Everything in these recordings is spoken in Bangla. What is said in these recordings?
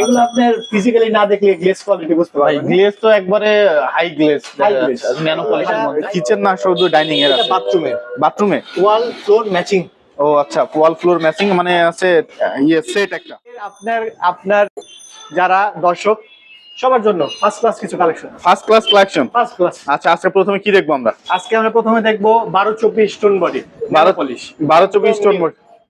এগুলো আপনার ফিজিক্যালি না দেখলে গ্লেস কোয়ালিটি বুঝতে পারবেন গ্লেজ তো একবারে হাই গ্লেজ glaze। ন্যানো এটা- মধ্যে। কিচেন না শুধু ডাইনিং এর আছে। বাথরুমের বাথরুমে ওয়াল ফ্লোর ম্যাচিং ও আচ্ছা ওয়াল ফ্লোর ম্যাচিং মানে আছে ইয়ে সেট একটা। আপনার আপনার যারা দর্শক সবার জন্য ফার্স্ট ক্লাস কিছু collection first class collection first class আচ্ছা আজকে প্রথমে কি দেখব আমরা? আজকে আমরা প্রথমে দেখব বারো চব্বিশ স্টোন বডি বারো পলিশ বারো চব্বিশ স্টোন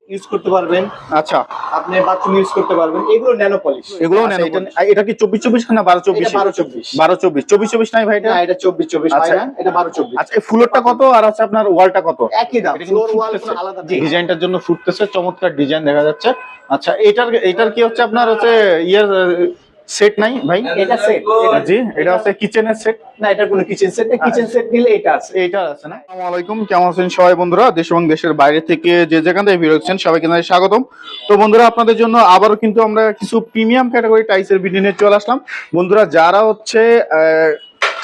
ইউজ করতে পারবেন। আচ্ছা। আপনি বাথরুম ইউজ করতে পারবেন। এগুলো ন্যানো পলিশ এগুলো ন্যানো নেন এটা এটা কি চব্বিশ চব্বিশ না বারো চব্বিশ? বারো চব্বিশ। বারো চব্বিশ। চব্বিশ চব্বিশ নাই ভাই এটা? না এটা চব্বিশ চব্বিশ ভাই না এটা বারো চব্বিশ। আচ্ছা এই ফ্লোরটা কত আর হচ্ছে আপনার ওয়ালটা কত? একই দাম ফ্লোর ওয়াল। আলাদা ডিজাইনটার জন্য ফুটতেছে চমৎকার ডিজাইন দেখা যাচ্ছে। আচ্ছা এটার এটার কি হচ্ছে আপনার হচ্ছে ইয়ের সেট নাই ভাই? এটা সেট জি এটা হচ্ছে কিচেনের সেট না এটার কোনো কিচেন সেট নেই কিচেন সেট নিলে এটা আছে। এইটা আছে না? আসসালামু আলাইকুম কেমন আছেন সবাই বন্ধুরা? দেশ এবং দেশের বাইরে থেকে যে যেখান থেকে ভিডিও দেখছেন সবাইকে জানাই স্বাগতম। তো বন্ধুরা আপনাদের জন্য আবারও কিন্তু আমরা কিছু প্রিমিয়াম ক্যাটাগরি টাইসের ভিডিও নিয়ে চলে আসলাম। বন্ধুরা যারা হচ্ছে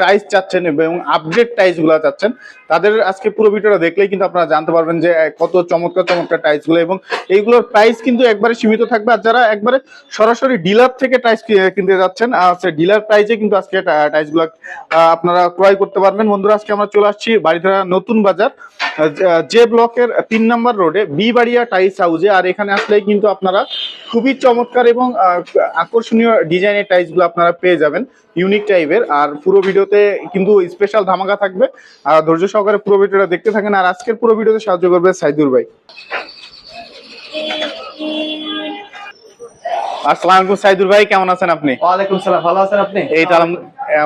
টাইস চাচ্ছেন এবং আপডেট টাইসগুলা চাচ্ছেন তাদের আজকে পুরো ভিডিওটা দেখলেই কিন্তু আপনারা জানতে পারবেন যে কত চমৎকার চমৎকার টাইসগুলো এবং এইগুলোর প্রাইস কিন্তু একবারে সীমিত থাকবে। আর যারা একবারে সরাসরি ডিলার থেকে টাইস কিনতে যাচ্ছেন ডিলার প্রাইসে কিন্তু আজকে টাইসগুলো আপনারা ক্রয় করতে পারবেন। বন্ধুরা, আজকে আমরা চলে আসছি বাড়িধারা নতুন বাজার যে ব্লকের তিন নম্বর রোডে বি বাড়িয়া টাইস হাউসে আর এখানে আসলেই কিন্তু আপনারা খুবই চমৎকার এবং আকর্ষণীয় ডিজাইনের টাইসগুলো আপনারা পেয়ে যাবেন ইউনিক টাইপের আর পুরো ভিডিওতে কিন্তু স্পেশাল ধামাকা থাকবে। আর ধৈর্য সহকারে পুরো ভিডিওটা দেখতে থাকেন আর আজকের পুরো ভিডিওতে সাহায্য করবে সাইদুর ভাই। আসসালামু আলাইকুম সাইদুর ভাই কেমন আছেন আপনি? ওয়ালাইকুম সালাম ভালো আছেন আপনি? এই তো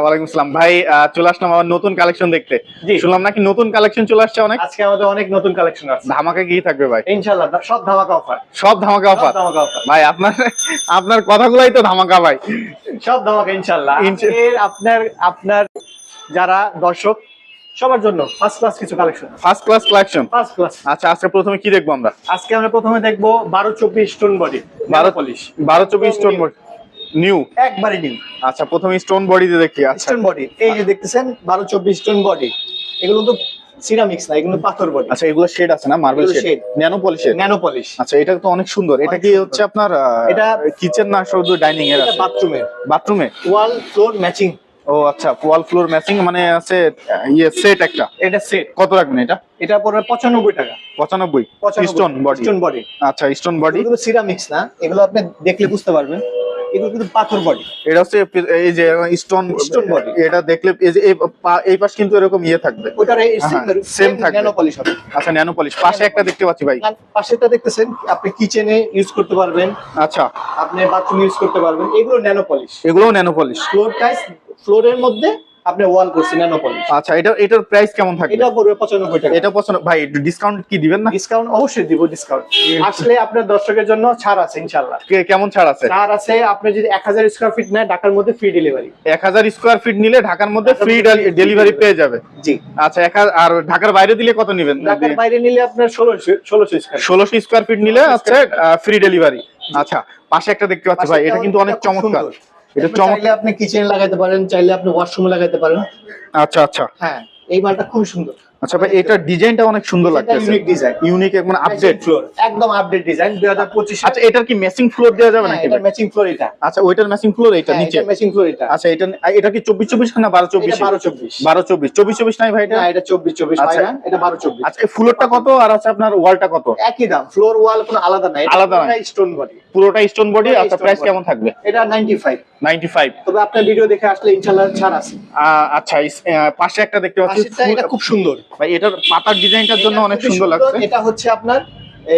ওয়ালাইকুম আসসালাম ভাই চলে আসলাম আবার নতুন কালেকশন দেখতে। শুনলাম নাকি নতুন কালেকশন চলে আসছে অনেক? আজকে আমাদের অনেক নতুন কালেকশন আছে। ধামাকা কি থাকবে ভাই? ইনশাআল্লাহ সব ধামাকা অফার সব ধামাকা অফার ধামাকা অফার ভাই আপনার আপনার কথাগুলাই তো ধামাকা ভাই। সব ধামাকা ইনশাআল্লাহ। আপনার আপনার যারা দর্শক সবার জন্য ফার্স্ট ক্লাস কিছু collection first class collection first class আচ্ছা আজকে প্রথমে কি দেখব আমরা? আজকে আমরা প্রথমে দেখব বারো চব্বিশ স্টোন বডি বারো পলিশ বারো চব্বিশ স্টোন নিউ একবারে নিউ আচ্ছা প্রথমে স্টোন দেখি আচ্ছা। স্টোন বডি এই যে দেখতেছেন বারো চব্বিশ স্টোন বডি এগুলো তো সিরামিক্স না এগুলো পাথর বডি আচ্ছা এগুলো শেড আছে না? মার্বেল শেড ন্যানো পলিশের ন্যানো পলিশ আচ্ছা এটা তো অনেক সুন্দর। এটা কি হচ্ছে আপনার এটা- কিচেন না শুধু ডাইনিং এর আছে? বাথরুমে ওয়াল ফ্লোর ম্যাচিং ও আচ্ছা ওয়াল ফ্লোর ম্যাচিং মানে আছে ইয়ে সেট একটা। এটা সেট কত রাখবেন এটা? এটা পড়বে পঁচানব্বই টাকা। পঁচানব্বই? স্টোন বডি স্টোন বডি আচ্ছা স্টোন বডি এগুলো সিরামিক্স না এগুলো আপনি দেখলে বুঝতে পারবেন। এগুলো কিন্তু পাথর বডি এটা হচ্ছে এই যে স্টোন স্টোন বডি এটা দেখলে এই যে এই পাশ কিন্তু এরকম ইয়ে থাকবে। ওটার সেম থাকবে। ন্যানো পলিশ হবে। আচ্ছা ন্যানো পলিশ পাশে একটা দেখতে পাচ্ছি ভাই। পাশেটা দেখতেছেন আপনি কিচেনে ইউজ করতে পারবেন। আচ্ছা। আপনি বাথরুম ইউজ করতে পারবেন। এগুলো ন্যানো পলিশ এগুলো ন্যানো পলিশ ফ্লোর টাইস ফ্লোরের মধ্যে আপনি ওয়াল ন্যানো পলিশ আচ্ছা এটা এটার প্রাইস কেমন থাকবে? এটা পড়বে পঁচানব্বই টাকা। এটা পছন্দ ভাই একটু ডিসকাউন্ট কি দিবেন না? ডিসকাউন্ট অবশ্যই দিব ডিসকাউন্ট আসলে আপনার দর্শকের জন্য ছাড় আছে ইনশাল্লাহ কে- কেমন ছাড় আছে? ছাড় আছে আপনি যদি এক হাজার স্কোয়ার ফিট নেয় ঢাকার মধ্যে ফ্রি ডেলিভারি এক হাজার স্কোয়ার ফিট নিলে ঢাকার মধ্যে ফ্রি ডেলিভারি পেয়ে যাবে। জি। আচ্ছা এক হাজার- আর ঢাকার বাইরে দিলে কত নেবেন? ঢাকার বাইরে নিলে আপনার ষোলোশো ষোলোশো স্কোয়ার ষোলোশো স্কোয়ার ফিট নিলে আছে ফ্রি ডেলিভারি আচ্ছা পাশে একটা দেখতে পাচ্ছি ভাই এটা কিন্তু অনেক চমৎকার। এটা চাইলে আপনি কিচেনে লাগাইতে পারেন চাইলে আপনি ওয়াশরুমে লাগাইতে পারেন। আচ্ছা আচ্ছা। হ্যাঁ এই মালটা খুব সুন্দর। আচ্ছা ভাই এটার ডিজাইনটা অনেক সুন্দর লাগতেছে। ইউনিক ডিজাইন ইউনিক মানে আপডেট ফ্লোর একদম আপডেট ডিজাইন দুই হাজার পঁচিশ। আচ্ছা এটার কি ম্যাচিং ফ্লোর দেওয়া যাবে নাকি এটা ভাই? ম্যাচিং ফ্লোর এটা। আচ্ছা ওইটার ম্যাচিং ফ্লোর এটা হ্যাঁ, নিচে? এটা ম্যাচিং ফ্লোর এটা। আচ্ছা এটা এটা কি চব্বিশ চব্বিশ না বারো চব্বিশ? এটা বারো চব্বিশ। বারো চব্বিশ। চব্বিশ চব্বিশ নাই ভাই এটা? না এটা চব্বিশ চব্বিশ হয় আচ্ছা। না এটা বারো চব্বিশ। আচ্ছা এই ফ্লোরটা কত আর আছে আপনার ওয়ালটা কত? একই দাম। ফ্লোর ওয়াল কোনো আলাদা নাই। আলাদা নাই। স্টোন বডি পুরোটা স্টোন বডি আচ্ছা প্রাইস কেমন থাকবে? এটা নাইনটি ফাইভ নাইনটি ফাইভ তবে আপনার ভিডিও দেখে আসলে ইনশাল্লাহ ছাড় আছে। আচ্ছা পাশে একটা দেখতে পাচ্ছি। এটা খুব সুন্দর। ভাই এটার পাতার ডিজাইনটার জন্য অনেক সুন্দর লাগছে। এটা হচ্ছে আপনার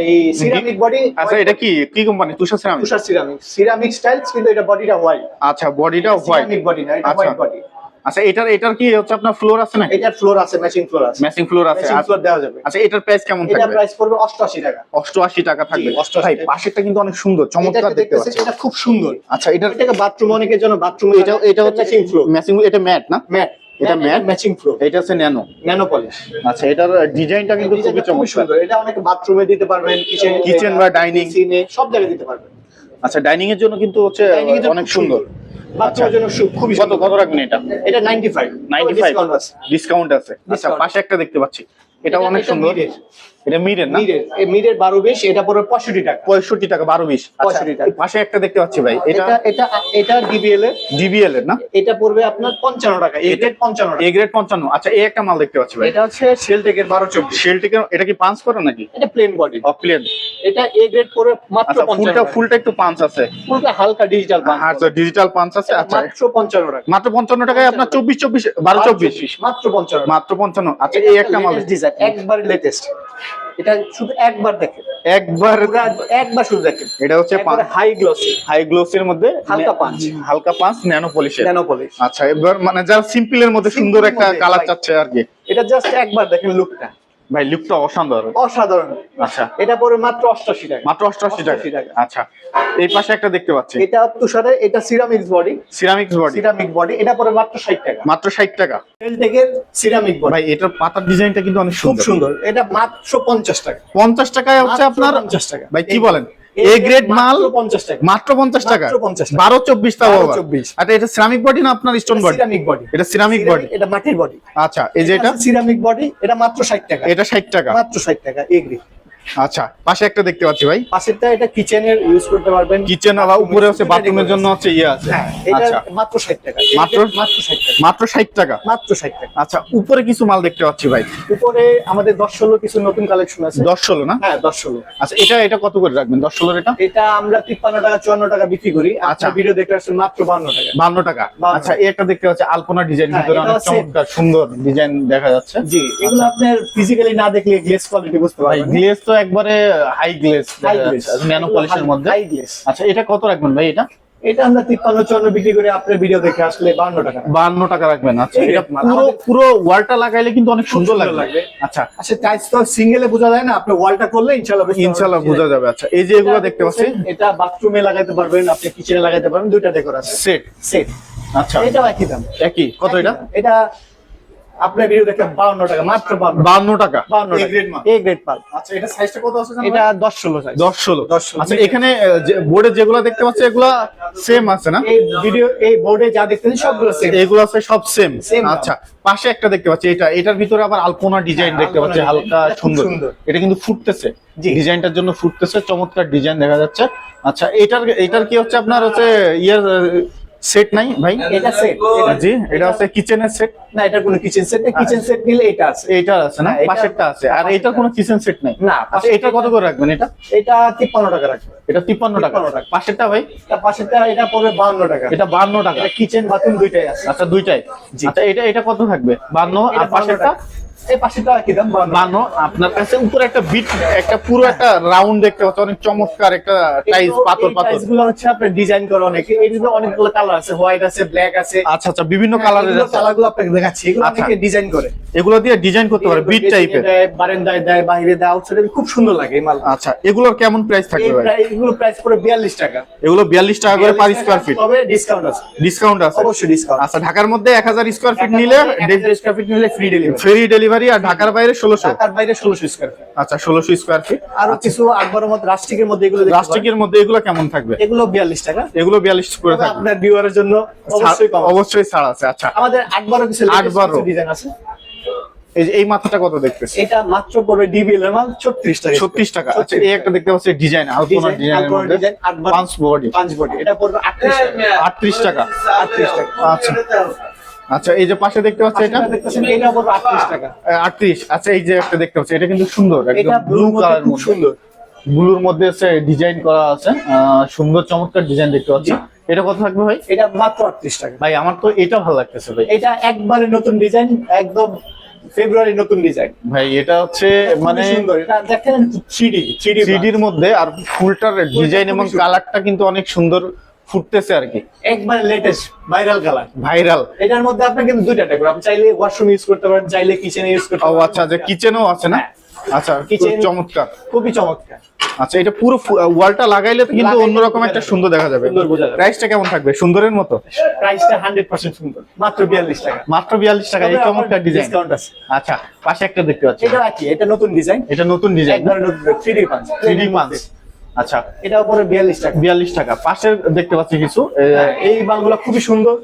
এই সিরামিক বডি আচ্ছা এটা কি? কি company Tushar ceramic Tushar ceramic ceramic styles কিন্তু এটা বডিটা হোয়াইট আচ্ছা বডিটা হোয়াইট সিরামিক বডি না এটা আচ্ছা। হোয়াইট বডি আচ্ছা এটার এটার কি হচ্ছে আপনার ফ্লোর আছে না এটার ফ্লোর আছে ম্যাচিং ফ্লোর আছে। ম্যাচিং ফ্লোর আছে ম্যাচিং আচ্ছা। ফ্লোর দেওয়া যাবে। আচ্ছা এটার প্রাইস কেমন এটা থাকবে? প্রাইস পড়বে 88 টাকা। অষ্টআশি টাকা থাকবে। 88 ভাই। পাশেরটা কিন্তু অনেক সুন্দর চমৎকার দেখতে পাচ্ছি। এটা খুব সুন্দর। আচ্ছা এটার এটাকে বাথরুম অনেকের জন্য বাথরুম এটা এটা হচ্ছে ম্যাচিং ফ্লোর ম্যাচিং এটা ম্যাট না? ম্যাট এটা ম্যাট ম্যাচিং ফ্লোর এটা হচ্ছে ন্যানো ন্যানো পলিশ আচ্ছা এটার ডিজাইনটা কিন্তু খুবই চমৎকার। সুন্দর। এটা অনেকে বাথরুমে দিতে পারবেন কিচেন কিচেন বা ডাইনিং সিনে সব জায়গায় দিতে পারবেন। আচ্ছা ডাইনিং এর জন্য কিন্তু হচ্ছে অনেক সুন্দর। বাথরুমের জন্য সু- খুবই কত কত রাখবেন এটা? এটা 95 নাইনটি ফাইভ ডিসকাউন্ট আছে। ডিসকাউন্ট আছে। আচ্ছা পাশে একটা দেখতে পাচ্ছি। এটা অনেক সুন্দর। এটা না? বারো বিশ এটা পঁয়ষট্টি টাকা। পঁয়ষট্টি টাকা বারো বিশ। আচ্ছা। 65 টাকা। পাশে একটা দেখতে পাচ্ছি ভাই এটা এটা এটা এটা ডিবিএল এর? ডিবিএল এর না? এটা পড়বে আপনার পঞ্চান্ন টাকা পঞ্চান্ন টাকা। এ গ্রেড পঞ্চান্ন। আচ্ছা এই একটা মাল দেখতে পাচ্ছি ভাই। এটা হচ্ছে বারো চব্বিশ। এটা কি করে নাকি? এটা প্লেন বডি প্লেন এটা এ গ্রেড পড়বে মাত্র আচ্ছা ফুলটা ফুলটা একটু আছে। ফুলটা হালকা ডিজিটাল আচ্ছা ডিজিটাল পাঁচ আছে। আচ্ছা। মাত্র পঞ্চান্ন টাকা। মাত্র পঞ্চান্ন টাকায় আপনার চব্বিশ চব্বিশ বারো চব্বিশ। মাত্র পঞ্চান্ন মাত্র পঞ্চান্ন। আচ্ছা এই একটা মাল। ডিজাইন একবার লেটেস্ট এটা শুধু একবার দেখেন। একবার একবার শুধু দেখেন। এটা হচ্ছে হাই গ্লসি হাই গ্লোসের মধ্যে হালকা পাঁচ। হালকা পাঁচ ন্যানো পলিশের ন্যানো পলিশ আচ্ছা এবার মানে যারা সিম্পল এর মধ্যে সুন্দর একটা কালার চাচ্ছে আর কি। এটা জাস্ট একবার দেখেন লুকটা ভাই লুকটা অসাধারণ। অসাধারণ। আচ্ছা। এটা পরে মাত্র অষ্টাশি টাকা। মাত্র অষ্টআশি টাকা? 88 টাকা। আচ্ছা। এই পাশে একটা দেখতে পাচ্ছি। এটা তুষারে এটা ceramics body ceramics body ceramic body এটা পরে মাত্র ষাট টাকা। মাত্র ষাট টাকা। সেলটেকের সিরামিক বডি ভাই এটার পাতার ডিজাইনটা কিন্তু অনেক খুব সুন্দর। এটা মাত্র পঞ্চাশ টাকা। পঞ্চাশ টাকায় হচ্ছে আপনার পঞ্চাশ টাকা। ভাই কি বলেন? এ গ্রেড মাল পঞ্চাশ টাকা। মাত্র পঞ্চাশ টাকা। মাত্র 50 টাকা। বারো চব্বিশ টাকা 12 24 আচ্ছা এটা সিরামিক বডি না আপনার স্টোন বডি সিরামিক বডি এটা সিরামিক বডি এটা মাটির বডি আচ্ছা এই যে এটা? সিরামিক বডি এটা মাত্র ষাট টাকা। এটা ষাট টাকা। মাত্র ষাট টাকা এগ্রি আচ্ছা পাশে একটা দেখতে পাচ্ছি ভাই। পাশেরটা এটা কিচেনের ইউজ করতে পারবেন। কিচেন উপরে হচ্ছে বাথরুমের জন্য হচ্ছে ইয়ে আছে। হ্যাঁ এটা আচ্ছা। মাত্র ষাট টাকা। মাত্র- মাত্র ষাট টাকা। মাত্র ষাট টাকা? মাত্র ষাট টাকা। আচ্ছা উপরে কিছু মাল দেখতে পাচ্ছি ভাই। উপরে আমাদের দশ ষোলো কিছু নতুন কালেকশন আছে। দশ ষোলো না? হ্যাঁ দশ ষোলো। আচ্ছা এটা এটা কত করে রাখবেন? দশ ষোলোর এটা? এটা আমরা তিপ্পান্ন টাকা চুয়ান্ন টাকা বিক্রি করি। আচ্ছা। আচ্ছা। ভিডিও দেখতে আসছেন মাত্র বান্ন টাকা। বান্ন টাকা। 52 আচ্ছা একটা দেখতে পাচ্ছি আলপনা ডিজাইন হ্যাঁ, ভিতরে অনেক চমৎকার সুন্দর ডিজাইন দেখা যাচ্ছে। জি এগুলো আপনার ফিজিক্যালি না দেখলে গ্লেস কোয়ালিটি বুঝতে পারবেন তো একবারে high glaze high glaze nano পলিশের মধ্যে? হাই গ্লেস আচ্ছা এটা কত রাখবেন ভাই এটা? এটা আমরা তিপ্পান্ন চুয়ান্ন বিক্রি করে আপনার ভিডিও দেখে আসলে বান্ন টাকা বান্ন টাকা রাখবেন আচ্ছা এটা পুরো পুরো ওয়ালটা লাগাইলে কিন্তু অনেক সুন্দর লাগবে। আচ্ছা। আচ্ছা টাইলস তো সিঙ্গেলে বোঝা যায় না আপনি ওয়ালটা করলে ইনশাআল্লাহ। ইনশাল্লাহ বোঝা যাবে। আচ্ছা এই যে এগুলো দেখতে পাচ্ছেন এটা বাথরুমে লাগাইতে পারবেন আপনি কিচেনে লাগাইতে পারবেন দুইটা ডেকোর আছে। সেট সেট আচ্ছা। এটাও একই দাম। একই। কত এটা? এটা আপনার ভিডিও দেখে বাউন্ন টাকা মাত্র বাউন্ন বান্ন টাকা। বাউন্ন A grade মাল। এ গ্রেড পাল আচ্ছা এটা সাইজটা কত আছে এটা দশ ষোলো সাইজ দশ ষোলো। দশ ষোলো। আচ্ছা এখানে বোর্ডে যেগুলো দেখতে পাচ্ছি এগুলো সেম আছে না? এই ভিডিও এই বোর্ডে যা দেখতেছেন সবগুলো সেম এগুলো আছে সব সেম আচ্ছা পাশে একটা দেখতে পাচ্ছি এটা এটার ভিতরে আবার আলপনা ডিজাইন দেখতে পাচ্ছি হালকা সুন্দর। সুন্দর। এটা কিন্তু ফুটতেছে। ডিজাইনটার জন্য ফুটতেছে চমৎকার ডিজাইন দেখা যাচ্ছে। আচ্ছা এটার এটার কি হচ্ছে আপনার হচ্ছে ইয়ার সেট নাই ভাই? এটা সেট জি এটা হচ্ছে কিচেনের সেট না এটা কোনো কিচেন সেট না কিচেন সেট নিলে এটা আছে। এটা আছে না? এটা- পাশেরটা আছে। আর এটা কোনো কিচেন সেট নাই? না, আচ্ছা এটা কত করে রাখবেন এটা? এটা তিপ্পান্ন টাকা রাখবেন। এটা তিপ্পান্ন টাকা। 53 টাকা। পাশেরটা ভাই? তার পাশেরটা এটা পড়বে বাউন্ন টাকা। এটা বান্ন টাকা। এটা কিচেন বাথরুম দুইটাই আছে। আচ্ছা দুইটাই। জি। আচ্ছা এটা এটা কত থাকবে? বান্ন আর পাশেরটা? আপনার কাছে উপরে একটা বিট একটা পুরো একটা রাউন্ড দেখতে পাচ্ছি অনেক চমৎকার একটা টাইলস পাথর পাথর। গুলো হচ্ছে আপনার ডিজাইন করা অনেক। এগুলো অনেকগুলো কালার আছে হোয়াইট আছে ব্ল্যাক আছে। আচ্ছা আচ্ছা বিভিন্ন কালারের আছে। কালারগুলো আপনাকে দেখাচ্ছি এগুলো আচ্ছা। অনেকে ডিজাইন করে। এগুলো দিয়ে ডিজাইন করতে পারে বিট টাইপের বারান্দায় দেয় বাইরে দেয় আউটসাইডে খুব সুন্দর লাগে এই মাল। আচ্ছা এগুলোর কেমন প্রাইস থাকবে ভাই? এগুলো প্রাইস পড়ে বিয়াল্লিশ টাকা। এগুলো বিয়াল্লিশ টাকা করে পার 42 স্কোয়ার ফিট তবে ডিসকাউন্ট আছে। ডিসকাউন্ট আছে। অবশ্যই ডিসকাউন্ট আচ্ছা ঢাকার মধ্যে এক হাজার স্কোয়ার ফিট নিলে স্কোয়ার ফিট নিলে ফ্রি ডেলিভারি ফ্রি ডেলিভারি আর ঢাকার বাইরে ষোলোশো? তার বাইরে ষোলোশো স্কোয়ার ফিট আচ্ছা ষোলোশো স্কোয়ার ফিট আরও কিছু আকবরের মধ্যে রাস্টিকের মধ্যে এগুলো। প্লাস্টিকের মধ্যে এগুলো কেমন থাকবে? এগুলো বিয়াল্লিশ টাকা। এগুলো বিয়াল্লিশ করে থাকবে। আপনার ভিউয়ারের জন্য অবশ্যই অবশ্যই ছাড় আছে আচ্ছা। আমাদের আকবরও কিছু আকবরও। ডিজাইন আছে। এই যে এই মাথাটা কত দেখতেছি? এটা মাত্র পড়বে ডিবিএল এর মাল ছত্রিশ টাকা। ছত্রিশ টাকা। আচ্ছা এই একটা দেখতে পাচ্ছি ডিজাইন আলপনা ডিজাইনের মধ্যে। পাঁচ বডি পাঁচ বডি এটা পড়বে আটত্রিশ টাকা। আটত্রিশ টাকা। আটত্রিশ টাকা। আচ্ছা। আচ্ছা এই যে পাশে দেখতে পাচ্ছি এটা? দেখতেছেন এটা পড়বে আটত্রিশ টাকা। আচ্ছা এই যে একটা দেখতে পাচ্ছি এটা কিন্তু সুন্দর একদম ব্লু কালার খুব সুন্দর। ব্লুর মধ্যে ডিজাইন করা আছে সুন্দর চমৎকার ডিজাইন দেখতে পাচ্ছি। এটা কত থাকবে ভাই? এটা মাত্র আটত্রিশ টাকা। ভাই আমার তো এটা ভালো লাগতেছে ভাই। এটা একবারে নতুন ডিজাইন একদম ফেব্রুয়ারি নতুন ডিজাইন। ভাই এটা হচ্ছে মানে সুন্দর। এটা দেখেন থ্রিডি থ্রিডি সিডির মধ্যে আর ফুলটার ডিজাইন এবং কালারটা কিন্তু অনেক সুন্দর। ফুটতেছে আর কি। একবারে লেটেস্ট ভাইরাল কালার ভাইরাল এটার মধ্যে আপনি কিন্তু দুইটা টাইপ আপনি চাইলে ওয়াশরুম ইউজ করতে পারেন চাইলে কিচেনে ইউজ করতে পারেন। ও আচ্ছা যে কিচেনও আছে না? আচ্ছা Kitchen- খুব চমৎকার। খুবই চমৎকার। আচ্ছা এটা পুরো ওয়ালটা লাগাইলে তো কিন্তু অন্যরকম একটা সুন্দর দেখা যাবে। প্রাইসটা কেমন থাকবে? সুন্দরের মতো? প্রাইসটা হান্ড্রেড পার্সেন্ট সুন্দর। মাত্র বিয়াল্লিশ টাকা। মাত্র বিয়াল্লিশ টাকা। এই চমৎকার ডিজাইন ডিসকাউন্ট আছে। আচ্ছা পাশে একটা দেখতে পাচ্ছি। এটা কি? এটা নতুন ডিজাইন এটা নতুন ডিজাইন একবারে নতুন থ্রিডি পাঞ্চ। থ্রি পাঁচ আচ্ছা এটা উপরে বিয়াল্লিশ টাকা। বিয়াল্লিশ টাকা। পাশে দেখতে পাচ্ছি কিছু। হ্যাঁ, এই মালগুলো খুবই সুন্দর।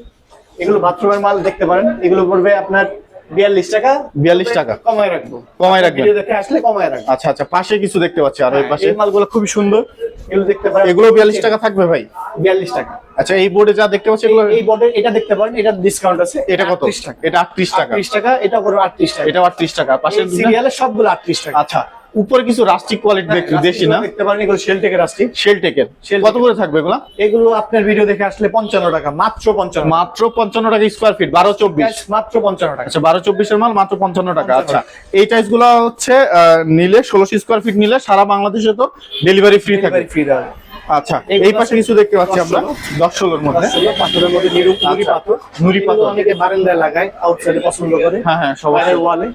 এগুলো বাথরুমের মাল দেখতে পারেন। এগুলো পড়বে আপনার বিয়াল্লিশ টাকা। 42 টাকা। কমায় রাখব। কমায় রাখবেন। দেখে আসলে কমায় রাখব। আচ্ছা আচ্ছা পাশে কিছু দেখতে পাচ্ছি আর ওই পাশে। মালগুলো খুবই সুন্দর। এগুলো দেখতে পারেন। এগুলো বিয়াল্লিশ টাকা থাকবে ভাই? বিয়াল্লিশ টাকা। আচ্ছা এই বোর্ডে যা দেখতে পাচ্ছি এগুলো এই- বর্ডের এটা দেখতে পারেন। এটা ডিসকাউন্ট আছে। এটা কত? 38 এটা আটত্রিশ টাকা। আটত্রিশ টাকা এটা করব আটত্রিশ টাকা। এটা আটত্রিশ টাকা। দুটো- সিরিয়ালের সবগুলো আটত্রিশ টাকা। আচ্ছা। উপরে কিছু রাস্টিক কোয়ালিটি দেখতে দেশি না? দেখতে পারেন এগুলো শেল টেকের রাস্টিক শেল টেকের কত করে থাকবে এগুলো? এগুলো আপনার ভিডিও দেখে আসলে পঞ্চান্ন টাকা মাত্র পঞ্চান্ন মাত্র পঞ্চান্ন টাকা স্কয়ার ফিট বারো চব্বিশ। মাত্র পঞ্চান্ন টাকা। আচ্ছা 12 24 এর মাল মাত্র পঞ্চান্ন টাকা। আচ্ছা এই টাইসগুলো হচ্ছে আহ, নিলে ষোলোশো স্কোয়ার ফিট নিলে সারা বাংলাদেশে তো ডেলিভারি ফ্রি থাকে। ফ্রি দেওয়া আচ্ছা এই পাশে কিছু দেখতে পাচ্ছি আমরা দশ ষোলোর মধ্যে। পাথরের মধ্যে নুড়ি পাথর। নুড়ি পাথর। অনেকে বারান্দায় লাগায় আউটসাইডে পছন্দ করে। হ্যাঁ হ্যাঁ সবাই। ওয়ালে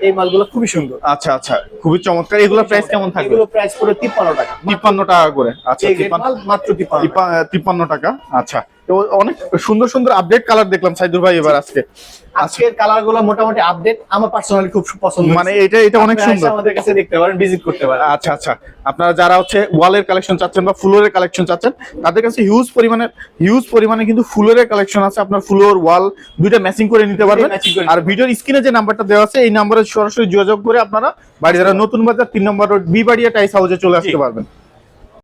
এই মালগুলো খুবই সুন্দর। আচ্ছা আচ্ছা খুবই চমৎকার। এগুলো প্রাইস কেমন থাকবে? এগুলো প্রাইস পুরো তিপ্পান্ন টাকা। তিপ্পান্ন টাকা করে। আচ্ছা মাত্র তিপ্পান্ন। টাকা। তিপ্পা- তিপ্পান্ন টাকা। আচ্ছা তো অনেক সুন্দর সুন্দর আপডেট কালার দেখলাম সাইদুর ভাই এবার আজকে। আজকের কালারগুলো মোটামুটি আপডেট আমার পার্সোনালি খুব পছন্দ মানে এটা এটা অনেক সুন্দর। আমাদের কাছে দেখতে পারেন ভিজিট করতে পারেন। আচ্ছা আচ্ছা। আপনারা যারা হচ্ছে ওয়ালের কালেকশন চাচ্ছেন বা ফুলোরের কালেকশন চাচ্ছেন তাদের কাছে হিউজ পরিমাণে হিউজ পরিমাণে কিন্তু ফুলোরের কালেকশন আছে। আপনার ফুলোর ওয়াল দুইটা ম্যাচিং করে নিতে পারবেন। আর ভিডিওর স্ক্রিনে যে নাম্বারটা দেওয়া আছে এই নাম্বারে সরাসরি যোগাযোগ করে আপনারা বাড়ি যারা নতুন বাজার তিন নম্বর রোড বি বাড়িয়া টাইস হাউসে চলে আসতে পারবেন।